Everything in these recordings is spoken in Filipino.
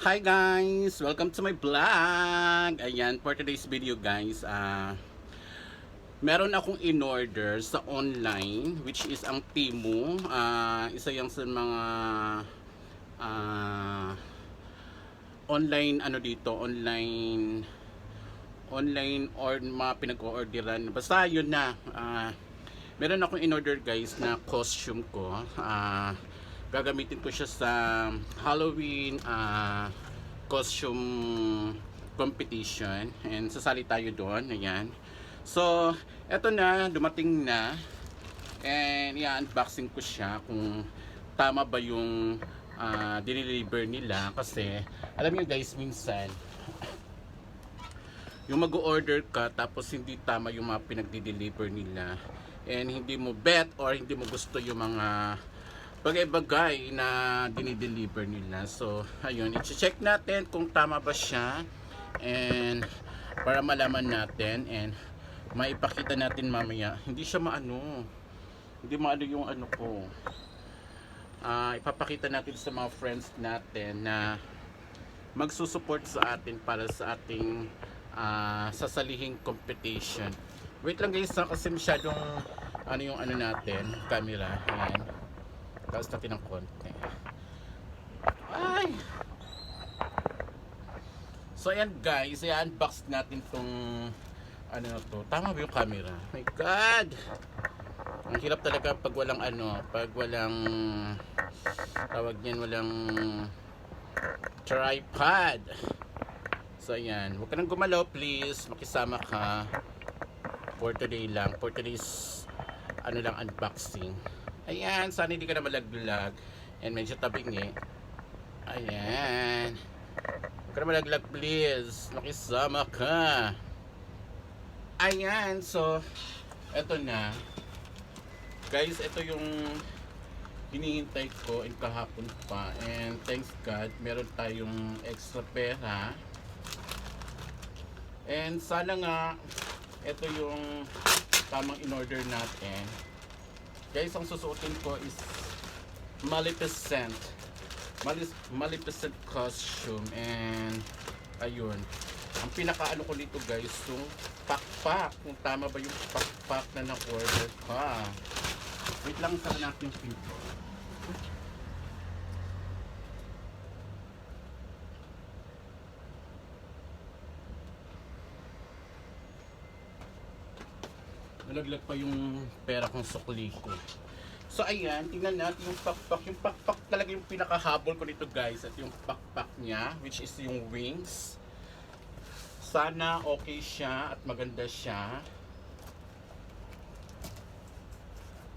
Hi guys! Welcome to my vlog! Ayan, for today's video guys, ah meron akong in-order sa online, which is ang Temu. Ah, isa yung sa mga ah, online, ano dito, online online or mga pinag-orderan. Basta yun na. ah, meron akong in-order guys na costume ko. Ah, gagamitin ko siya sa Halloween ah, costume competition. And sasali tayo doon ayan. So eto na dumating na. And i-unboxing ko siya kung tama ba yung uh, deliver nila. Kasi alam niyo guys minsan yung mag-order ka tapos hindi tama yung mga pinagdi-deliver nila. And hindi mo bet or hindi mo gusto yung mga bagay-bagay na dinideliver nila. So, ayun, i-check natin kung tama ba siya and para malaman natin and maipakita natin mamaya. Hindi siya maano. Hindi maano yung ano ko. Ah, ipapakita natin sa mga friends natin na magsusupport sa atin para sa ating ah, sasalihing competition. Wait lang guys, ha, kasi masyadong ano yung ano natin, camera. Ayan. Taas natin ng konti. Ay! So ayan guys, i-unbox natin tong ano na to. Tama ba yung camera? My God! Ang hirap talaga pag walang ano, pag walang tawag niyan, walang tripod. So ayan, huwag ka nang gumalaw please. Makisama ka for today lang. For today's ano lang unboxing. Ayan, sana hindi ka na malaglag. And medyo tabingi. Ayan. Huwag ka na malaglag please. Makisama ka. Ayan, so eto na. Guys, ito yung hinihintay ko in kahapon pa. And thanks God, meron tayong extra pera. And sana nga, ito yung tamang in-order natin. Guys, ang susuotin ko is Maleficent. Malis Maleficent costume. And, ayun. Ang pinaka-ano ko dito guys, yung pakpak. Kung tama ba yung pakpak na na-order ka. Wait lang, sara natin yung pinto. Nalaglag pa yung pera kong sukli ko. So ayan, tingnan natin yung pakpak. Yung pakpak talaga yung pinakahabol ko dito guys. At yung pakpak niya, which is yung wings. Sana okay siya at maganda siya.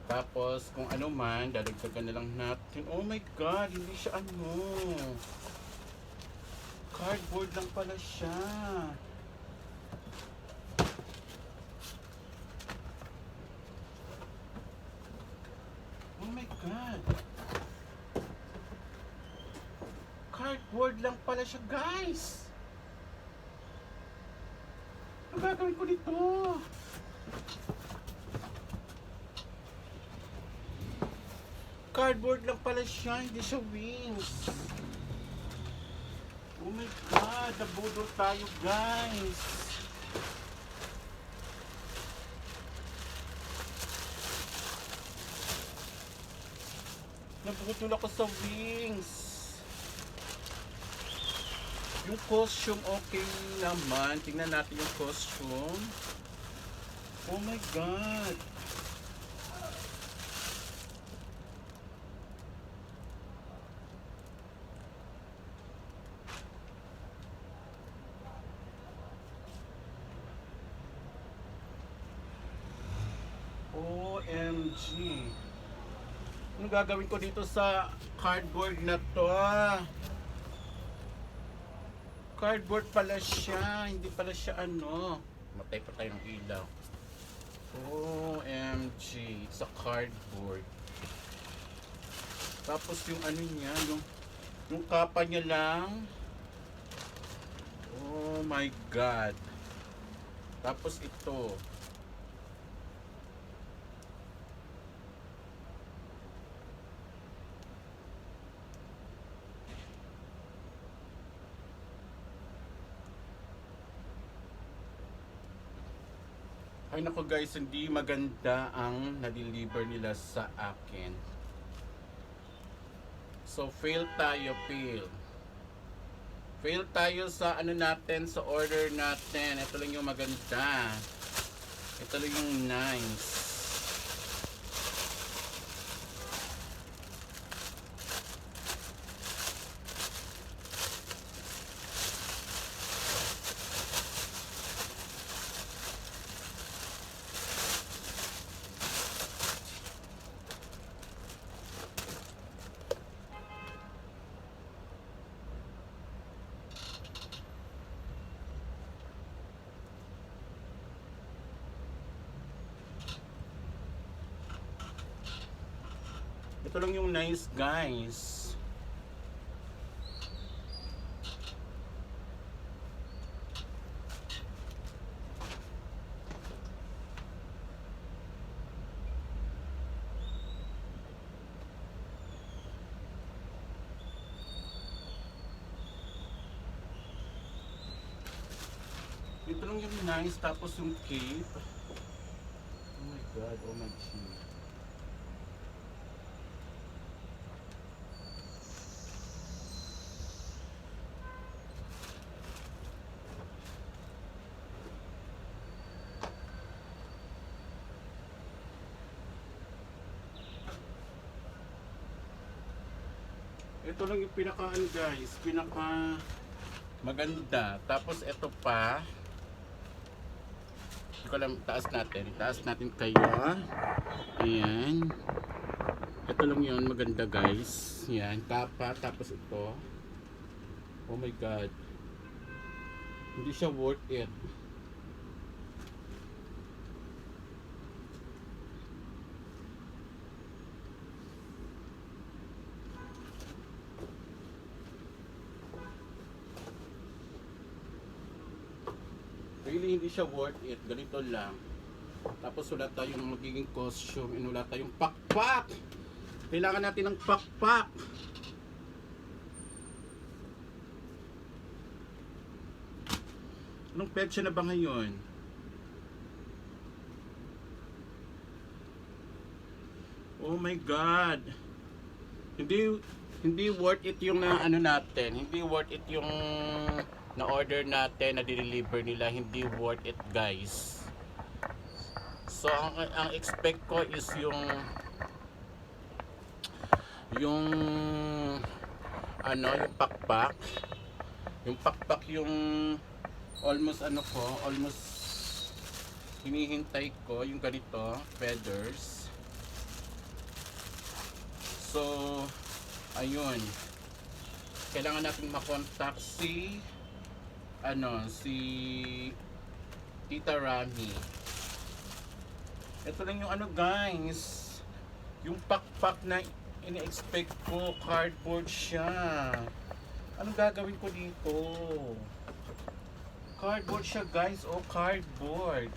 Tapos kung ano man, dadagdagan na lang natin. Oh my god, hindi siya ano. Cardboard lang pala siya. Oh my God! Cardboard lang pala siya, guys! Ano gagawin ko dito? Cardboard lang pala siya, hindi siya wings. Oh my God! Nabudol tayo, guys! Nabutol ako sa wings. Yung costume okay naman. Tingnan natin yung costume. Oh my God. OMG. Ano gagawin ko dito sa cardboard na to? Cardboard pala siya, hindi pala siya ano. Matay pa tayo ng ilaw. OMG, it's a cardboard. Tapos yung ano niya, yung, yung kapa niya lang. Oh my God. Tapos ito. Ay nako guys, hindi maganda ang na-deliver nila sa akin. So fail tayo, fail. Fail tayo sa ano natin, sa order natin. Ito lang yung maganda. Ito lang yung nice. Ito lang yung nice guys. Ito lang yung nice tapos yung cape. Oh my god, oh my god. Ito lang yung pinaka ano guys, pinaka maganda. Tapos ito pa. Hindi ko alam, taas natin. Taas natin kayo. Ayan. Ito lang yun, maganda guys. Yan, kapa. Tapos ito. Oh my god. Hindi siya worth it. Really hindi siya worth it. Ganito lang. Tapos wala tayong magiging costume and wala tayong pakpak. Kailangan natin ng pakpak. Anong petsa na ba ngayon? Oh my God. Hindi hindi worth it yung na ano natin. Hindi worth it yung na order natin na deliver nila. Hindi worth it, guys. So ang ang expect ko is yung yung ano, yung pakpak. Yung pakpak yung almost ano ko, almost hinihintay ko yung ganito, feathers. So, ayun. Kailangan natin makontak si ano, si Tita Rami. Ito lang yung ano guys, yung pakpak na ini-expect ko, cardboard siya. Anong gagawin ko dito? Cardboard siya guys, oh cardboard.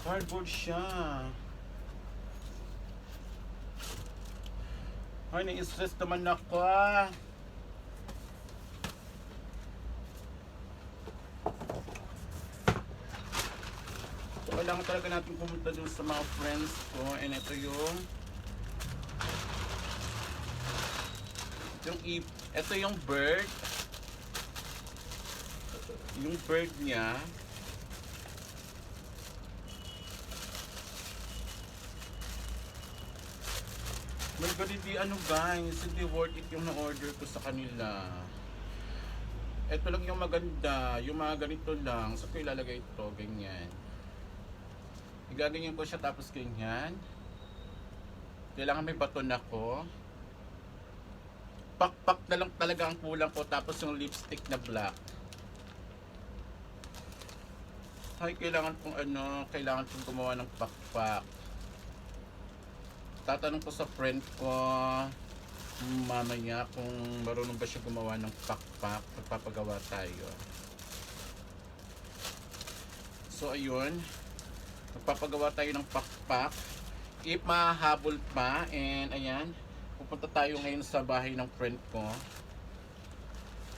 Cardboard siya. Ay, na-stress naman ako ah. So, kailangan talaga natin pumunta dun sa mga friends ko. And ito yung yung ip ito yung bird yung bird niya My God, hindi ano guys, hindi worth it yung na-order ko sa kanila. Ito lang yung maganda, yung mga ganito lang. So, ko ilalagay ito, ganyan. Igaganyan ko siya tapos ganyan. Kailangan may baton ako. Pakpak na lang talaga ang kulang ko tapos yung lipstick na black. Ay, kailangan kong ano, kailangan kong gumawa ng pakpak tatanong ko sa friend ko mamaya kung marunong ba siya gumawa ng pakpak pagpapagawa tayo so ayun Magpapagawa tayo ng pakpak. If mahabol pa, and ayan, pupunta tayo ngayon sa bahay ng friend ko.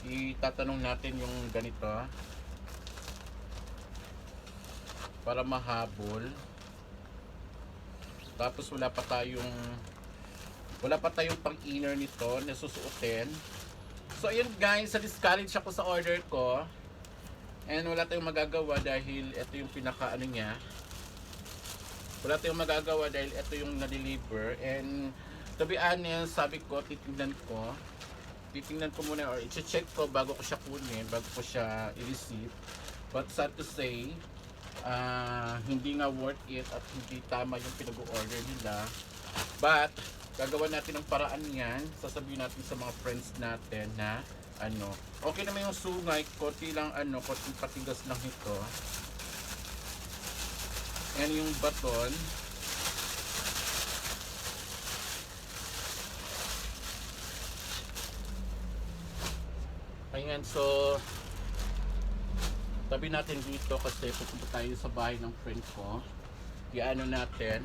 Itatanong natin yung ganito. Para mahabol. Tapos wala pa tayong wala pa tayong pang inner nito na susuotin. So ayun guys, sa discourage ako sa order ko. And wala tayong magagawa dahil ito yung pinaka ano niya. Wala tayong magagawa dahil ito yung na-deliver. And to be honest, sabi ko, titingnan ko. Titingnan ko muna or i-check ko bago ko siya kunin, bago ko siya i-receive. But sad to say, ah, hindi nga worth it at hindi tama yung pinag-order nila. But, gagawa natin ng paraan yan. Sasabihin natin sa mga friends natin na ano, okay naman yung sungay, konti lang ano, konti patigas lang ito. Yan yung baton. Ayan, so tabi natin dito kasi pupunta tayo sa bahay ng friend ko. Iano natin.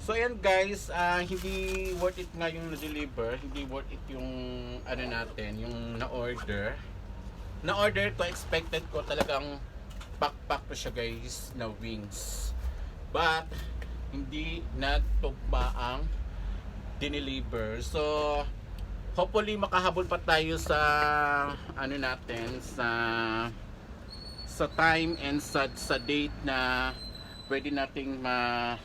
So ayan guys, ah, hindi worth it nga yung na-deliver, hindi worth it yung ano natin, yung na-order. Na-order ko, expected ko talagang pack-pack to siya guys na wings. But, hindi nagtugma ang dineliver. So, hopefully makahabol pa tayo sa ano natin, sa sa time and sa, sa date na pwede nating ma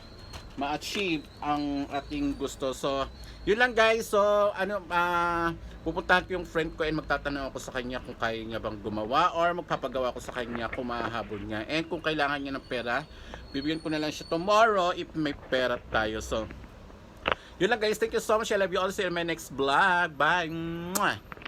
ma-achieve ang ating gusto. So, yun lang guys. So, ano, ah, pupuntahan ko yung friend ko and magtatanong ako sa kanya kung kaya niya bang gumawa or magpapagawa ko sa kanya kung mahahabol niya. And kung kailangan niya ng pera, bibigyan ko na lang siya tomorrow if may pera tayo. So, yun lang guys. Thank you so much. I love you all. See you in my next vlog. Bye!